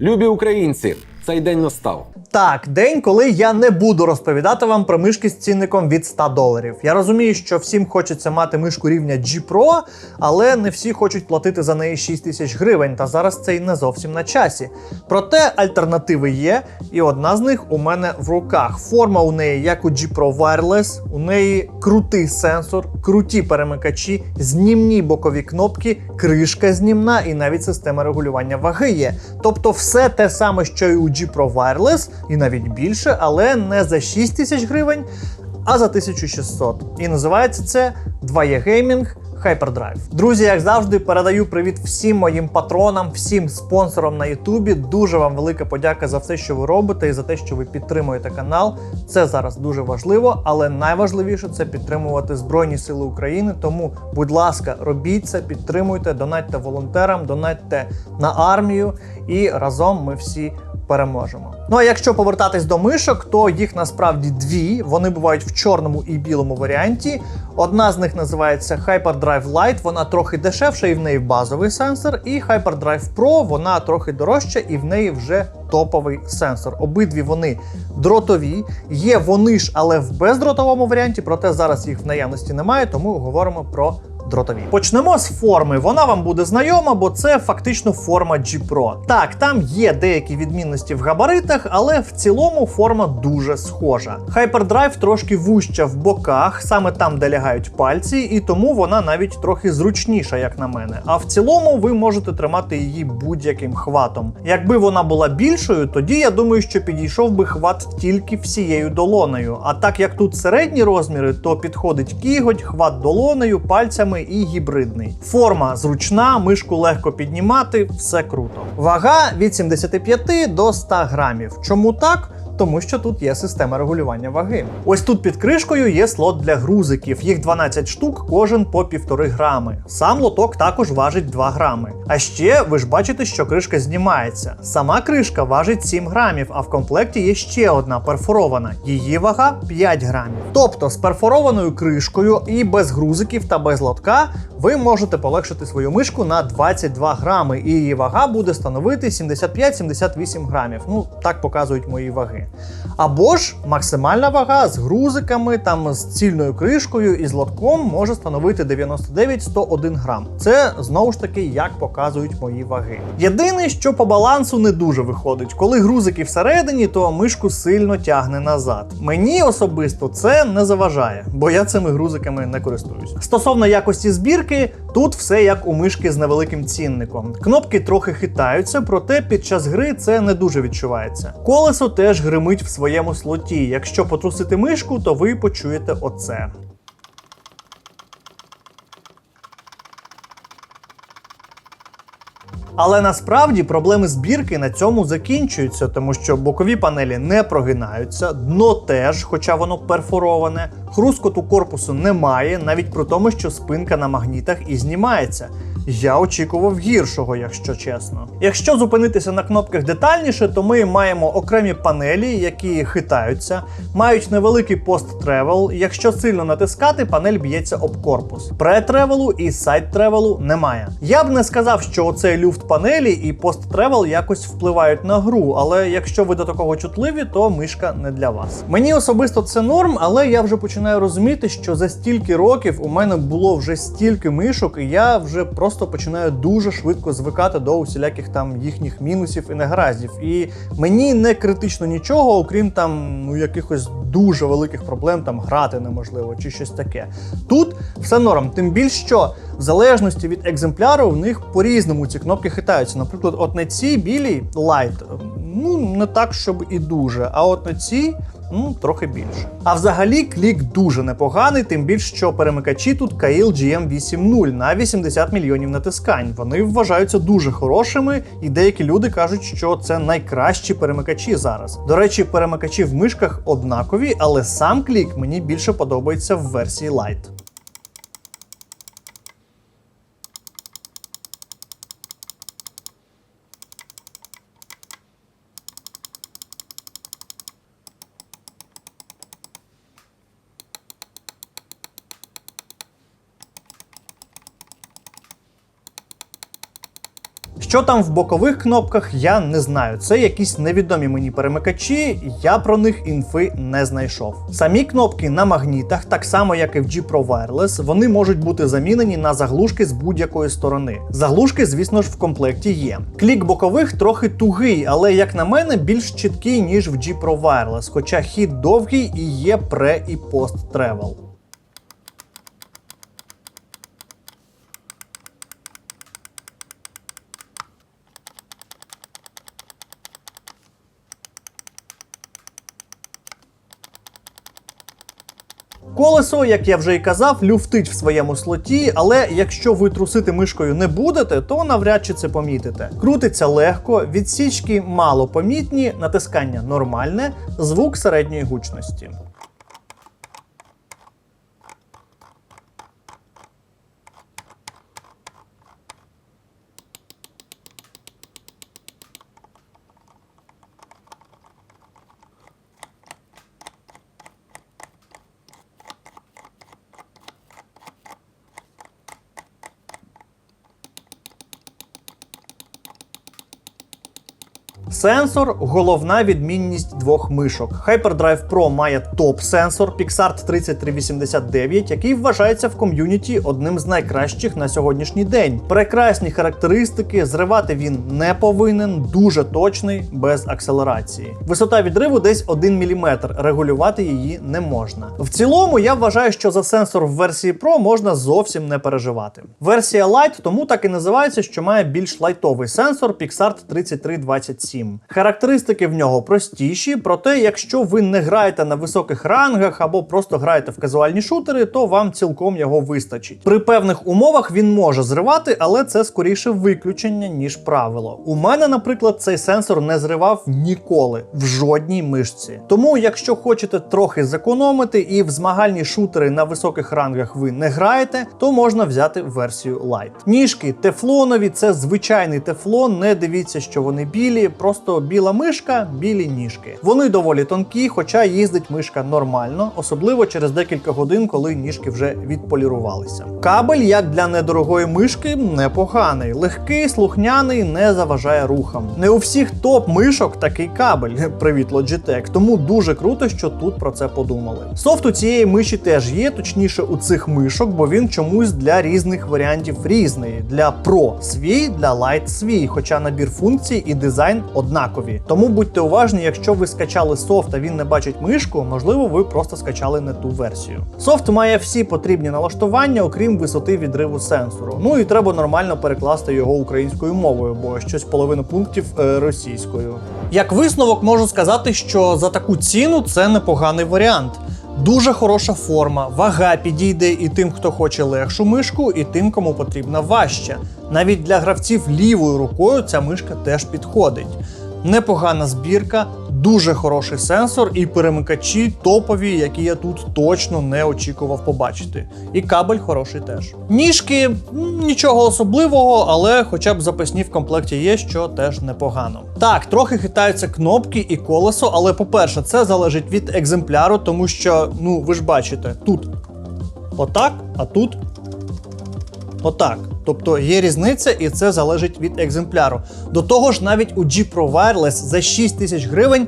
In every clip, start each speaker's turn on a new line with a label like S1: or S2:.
S1: Любі українці, цей день настав.
S2: Так, день, коли я не буду розповідати вам про мишки з цінником від 100 доларів. Я розумію, що всім хочеться мати мишку рівня G Pro, але не всі хочуть платити за неї 6 тисяч гривень, та зараз це й не зовсім на часі. Проте альтернативи є, і одна з них у мене в руках. Форма у неї, як у G Pro Wireless, у неї крутий сенсор, круті перемикачі, знімні бокові кнопки, кришка знімна і навіть система регулювання ваги є. Тобто все те саме, що й у G Pro Wireless, і навіть більше, але не за 6 тисяч гривень, а за 1600. І називається це 2E Gaming Hyperdrive. Друзі, як завжди, передаю привіт всім моїм патронам, всім спонсорам на Ютубі. Дуже вам велика подяка за все, що ви робите, і за те, що ви підтримуєте канал. Це зараз дуже важливо, але найважливіше це підтримувати Збройні Сили України. Тому, будь ласка, робіть це, підтримуйте, донатьте волонтерам, донатьте на армію, і разом ми всі переможемо. Ну а якщо повертатись до мишок, то їх насправді дві. Вони бувають в чорному і білому варіанті. Одна з них називається Hyperdrive Lite, вона трохи дешевша і в неї базовий сенсор. І Hyperdrive Pro, вона трохи дорожча і в неї вже топовий сенсор. Обидві вони дротові. Є вони ж, але в бездротовому варіанті, проте зараз їх в наявності немає, тому говоримо про дротові. Почнемо з форми. Вона вам буде знайома, бо це фактично форма G Pro. Так, там є деякі відмінності в габаритах, але в цілому форма дуже схожа. Hyperdrive трошки вужча в боках, саме там, де лягають пальці, і тому вона навіть трохи зручніша, як на мене. А в цілому ви можете тримати її будь-яким хватом. Якби вона була більшою, тоді я думаю, що підійшов би хват тільки всією долонею. А так як тут середні розміри, то підходить кіготь, хват долонею, пальцями і гібридний. Форма зручна, мишку легко піднімати, все круто. Вага від 75 до 100 грамів. Чому так? Тому що тут є система регулювання ваги. Ось тут під кришкою є слот для грузиків. Їх 12 штук, кожен по 1,5 грами. Сам лоток також важить 2 грами. А ще ви ж бачите, що кришка знімається. Сама кришка важить 7 грамів, а в комплекті є ще одна перфорована. Її вага 5 грамів. Тобто з перфорованою кришкою і без грузиків та без лотка ви можете полегшити свою мишку на 22 грами, і її вага буде становити 75-78 грамів. Ну так показують мої ваги. Або ж максимальна вага з грузиками, там з цільною кришкою і з лотком може становити 99-101 грам. Це знову ж таки як показують мої ваги. Єдине, що по балансу не дуже виходить. Коли грузики всередині, то мишку сильно тягне назад. Мені особисто це не заважає, бо я цими грузиками не користуюсь. Стосовно якості збірки, тут все як у мишки з невеликим цінником. Кнопки трохи хитаються, проте під час гри це не дуже відчувається. Колесо теж гримить в своєму слоті. Якщо потрусити мишку, то ви почуєте оце. Але насправді проблеми збірки на цьому закінчуються, тому що бокові панелі не прогинаються, дно теж, хоча воно перфороване, хрускоту корпусу немає, навіть при тому, що спинка на магнітах і знімається. Я очікував гіршого, якщо чесно. Якщо зупинитися на кнопках детальніше, то ми маємо окремі панелі, які хитаються, мають невеликий пост-тревел. Якщо сильно натискати, панель б'ється об корпус. Пре-тревелу і сайт-тревелу немає. Я б не сказав, що оцей люфт панелі і пост-тревел якось впливають на гру, але якщо ви до такого чутливі, то мишка не для вас. Мені особисто це норм, але я вже починаю розуміти, що за стільки років у мене було вже стільки мишок, і я вже просто починаю дуже швидко звикати до усіляких там їхніх мінусів і негараздів. І мені не критично нічого, окрім там ну якихось дуже великих проблем, там грати неможливо чи щось таке. Тут все норм, тим більш що в залежності від екземпляру в них по-різному ці кнопки хитаються. Наприклад, от на цій білій Light, ну не так, щоб і дуже, а от на цій. Ну, трохи більше. А взагалі клік дуже непоганий, тим більше, що перемикачі тут KL GM80 на 80 мільйонів натискань. Вони вважаються дуже хорошими, і деякі люди кажуть, що це найкращі перемикачі зараз. До речі, перемикачі в мишках однакові, але сам клік мені більше подобається в версії Lite. Що там в бокових кнопках, я не знаю. Це якісь невідомі мені перемикачі, я про них інфи не знайшов. Самі кнопки на магнітах, так само як і в G Pro Wireless, вони можуть бути замінені на заглушки з будь-якої сторони. Заглушки, звісно ж, в комплекті є. Клік бокових трохи тугий, але як на мене, більш чіткий, ніж в G Pro Wireless, хоча хід довгий і є пре і пост Колесо, як я вже і казав, люфтить в своєму слоті, але якщо ви трусити мишкою не будете, то навряд чи це помітите. Крутиться легко, відсічки мало помітні, натискання нормальне, звук середньої гучності. Сенсор головна відмінність двох мишок. Hyperdrive Pro має топ-сенсор Pixart 3389, який вважається в ком'юніті одним з найкращих на сьогоднішній день. Прекрасні характеристики, зривати він не повинен, дуже точний, без акселерації. Висота відриву десь 1 мм, регулювати її не можна. В цілому я вважаю, що за сенсор в версії Pro можна зовсім не переживати. Версія Lite тому так і називається, що має більш лайтовий сенсор Pixart 3327. Характеристики в нього простіші, проте, якщо ви не граєте на високих рангах або просто граєте в казуальні шутери, то вам цілком його вистачить. При певних умовах він може зривати, але це скоріше виключення, ніж правило. У мене, наприклад, цей сенсор не зривав ніколи в жодній мишці. Тому, якщо хочете трохи зекономити і в змагальні шутери на високих рангах ви не граєте, то можна взяти версію Lite. Ніжки тефлонові, це звичайний тефлон. Не дивіться, що вони білі, просто біла мишка, білі ніжки. Вони доволі тонкі, хоча їздить мишка нормально, особливо через декілька годин, коли ніжки вже відполірувалися. Кабель, як для недорогої мишки, непоганий, легкий, слухняний, не заважає рухам. Не у всіх топ-мишок такий кабель. Привіт, Logitech, тому дуже круто, що тут про це подумали. Софт у цієї миші теж є, точніше у цих мишок, бо він чомусь для різних варіантів різний. Для Pro свій, для Lite свій, хоча набір функцій і дизайн однакові. Тому будьте уважні, якщо ви скачали софт, а він не бачить мишку, можливо, ви просто скачали не ту версію. Софт має всі потрібні налаштування, окрім висоти відриву сенсору. Ну і треба нормально перекласти його українською мовою, бо щось половину пунктів е, російською. Як висновок можу сказати, що за таку ціну це непоганий варіант. Дуже хороша форма, вага підійде і тим, хто хоче легшу мишку, і тим, кому потрібна важча. Навіть для гравців лівою рукою ця мишка теж підходить. Непогана збірка, дуже хороший сенсор і перемикачі топові, які я тут точно не очікував побачити. І кабель хороший теж. Ніжки нічого особливого, але хоча б запасні в комплекті є, що теж непогано. Так, трохи хитаються кнопки і колесо, але по-перше, це залежить від екземпляру, тому що, ну ви ж бачите, тут отак, а тут Отак. Тобто є різниця, і це залежить від екземпляру. До того ж, навіть у G Wireless за 6 тисяч гривень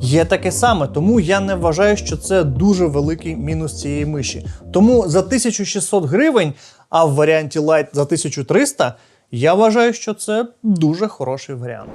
S2: є таке саме, тому я не вважаю, що це дуже великий мінус цієї миші. Тому за 1600 гривень, а в варіанті Lite за 1300, я вважаю, що це дуже хороший варіант.